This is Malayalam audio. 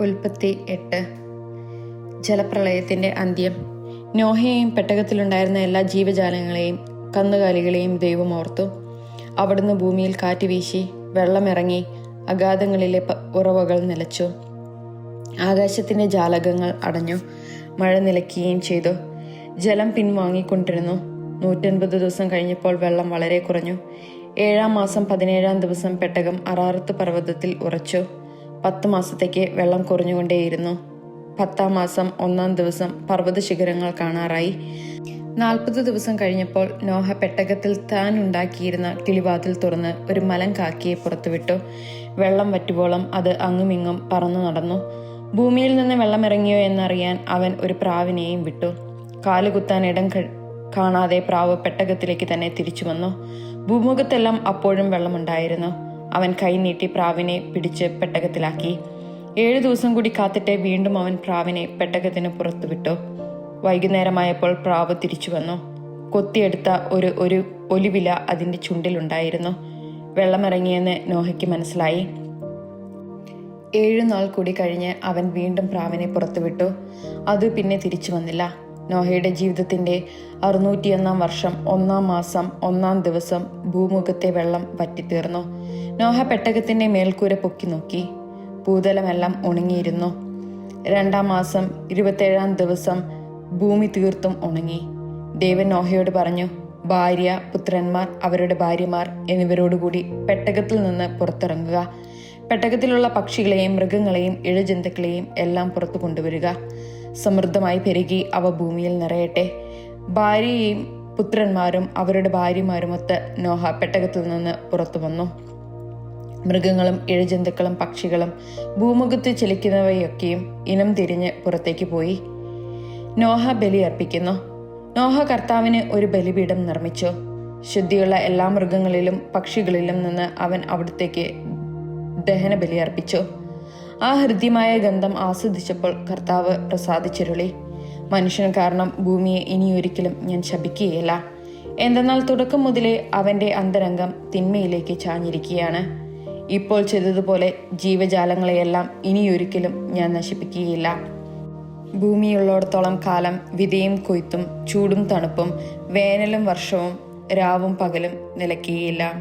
ഉൽപ്പത്തി എട്ട്. ജലപ്രളയത്തിന്റെ അന്ത്യം. നോഹയെയും പെട്ടകത്തിലുണ്ടായിരുന്ന എല്ലാ ജീവജാലങ്ങളെയും കന്നുകാലികളെയും ദൈവം ഓർത്തു. അവിടുന്ന് ഭൂമിയിൽ കാറ്റ് വീശി വെള്ളമിറങ്ങി അഗാധങ്ങളിലെ ഉറവകൾ നിലച്ചു. ആകാശത്തിന്റെ ജാലകങ്ങൾ അടഞ്ഞു. മഴ നിലയ്ക്കുകയും ചെയ്തു. ജലം പിൻവാങ്ങിക്കൊണ്ടിരുന്നു. നൂറ്റൻപത് ദിവസം കഴിഞ്ഞപ്പോൾ വെള്ളം വളരെ കുറഞ്ഞു. ഏഴാം മാസം പതിനേഴാം ദിവസം പെട്ടകം അറാറത്ത് പർവതത്തിൽ ഉറച്ചു. പത്ത് മാസത്തേക്ക് വെള്ളം കുറഞ്ഞുകൊണ്ടേയിരുന്നു. പത്താം മാസം ഒന്നാം ദിവസം പർവത ശിഖരങ്ങൾ കാണാറായി. നാൽപ്പത് ദിവസം കഴിഞ്ഞപ്പോൾ നോഹ പെട്ടകത്തിൽ താൻ ഉണ്ടാക്കിയിരുന്ന കിളിവാതിൽ തുറന്ന് ഒരു മലം കാക്കിയെ പുറത്തുവിട്ടു. വെള്ളം വറ്റുവോളം അത് അങ്ങുമിങ്ങും പറന്നു നടന്നു. ഭൂമിയിൽ നിന്ന് വെള്ളം ഇറങ്ങിയോ എന്നറിയാൻ അവൻ ഒരു പ്രാവിനെയും വിട്ടു. കാലുകുത്താൻ ഇടം കാണാതെ പ്രാവ് പെട്ടകത്തിലേക്ക് തന്നെ തിരിച്ചു വന്നു. ഭൂമുഖത്തെല്ലാം അപ്പോഴും വെള്ളമുണ്ടായിരുന്നു. അവൻ കൈ നീട്ടി പ്രാവിനെ പിടിച്ച് പെട്ടകത്തിലാക്കി. ഏഴു ദിവസം കൂടി കാത്തിട്ട് വീണ്ടും അവൻ പ്രാവിനെ പെട്ടകത്തിന് പുറത്തുവിട്ടു. വൈകുന്നേരമായപ്പോൾ പ്രാവ് തിരിച്ചു വന്നു. കൊത്തിയെടുത്ത ഒരു ഒരു ഒലിവില അതിന്റെ ചുണ്ടിലുണ്ടായിരുന്നു. വെള്ളമിറങ്ങിയെന്ന് നോഹയ്ക്ക് മനസ്സിലായി. ഏഴു നാൾ കൂടി കഴിഞ്ഞ് അവൻ വീണ്ടും പ്രാവിനെ പുറത്തുവിട്ടു. അത് പിന്നെ തിരിച്ചു വന്നില്ല. നോഹയുടെ ജീവിതത്തിന്റെ അറുന്നൂറ്റിയൊന്നാം വർഷം ഒന്നാം മാസം ഒന്നാം ദിവസം ഭൂമുഖത്തെ വെള്ളം വറ്റിത്തീർന്നു. നോഹ പെട്ടകത്തിന്റെ മേൽക്കൂര പൊക്കി നോക്കി. ഭൂതലമെല്ലാം ഉണങ്ങിയിരുന്നു. രണ്ടാം മാസം ഇരുപത്തേഴാം ദിവസം ഭൂമി തീർത്തും ഉണങ്ങി. ദേവൻ നോഹയോട് പറഞ്ഞു ഭാര്യ പുത്രന്മാർ അവരുടെ ഭാര്യമാർ എന്നിവരോടുകൂടി പെട്ടകത്തിൽ നിന്ന് പുറത്തിറങ്ങുക. പെട്ടകത്തിലുള്ള പക്ഷികളെയും മൃഗങ്ങളെയും ഇഴജന്തുക്കളെയും എല്ലാം പുറത്തു കൊണ്ടുവരിക. സമൃദ്ധമായി പെരുകി അവ ഭൂമിയിൽ നിറയട്ടെ. ഭാര്യയെയും പുത്രന്മാരും അവരുടെ ഭാര്യമാരുമൊത്ത് നോഹ പെട്ടകത്തിൽ നിന്ന് പുറത്തു വന്നു. മൃഗങ്ങളും ഇഴജന്തുക്കളും പക്ഷികളും ഭൂമുഖത്ത് ചലിക്കുന്നവയൊക്കെയും ഇനം തിരിഞ്ഞ് പുറത്തേക്ക് പോയി. നോഹ ബലി അർപ്പിക്കുന്നു. നോഹ കർത്താവിന് ഒരു ബലിപീഠം നിർമ്മിച്ചു. ശുദ്ധിയുള്ള എല്ലാ മൃഗങ്ങളിലും പക്ഷികളിലും നിന്ന് അവൻ അവിടത്തേക്ക് ദഹന ബലി അർപ്പിച്ചു. ആ ഹൃദ്യമായ ഗന്ധം ആസ്വദിച്ചപ്പോൾ കർത്താവ് പ്രസാദിച്ചിരുളി. മനുഷ്യൻ കാരണം ഭൂമിയെ ഇനിയൊരിക്കലും ഞാൻ ശപിക്കുകയില്ല. എന്തെന്നാൽ തുടക്കം മുതലേ അവന്റെ അന്തരംഗം തിന്മയിലേക്ക് ചാഞ്ഞിരിക്കുകയാണ്. ഇപ്പോൾ ചെയ്തതുപോലെ ജീവജാലങ്ങളെയെല്ലാം ഇനിയൊരിക്കലും ഞാൻ നശിപ്പിക്കുകയില്ല. ഭൂമിയുള്ളിടത്തോളം കാലം വിതയും കൊയ്ത്തും ചൂടും തണുപ്പും വേനലും വർഷവും രാവും പകലും നിലയ്ക്കുകയില്ല.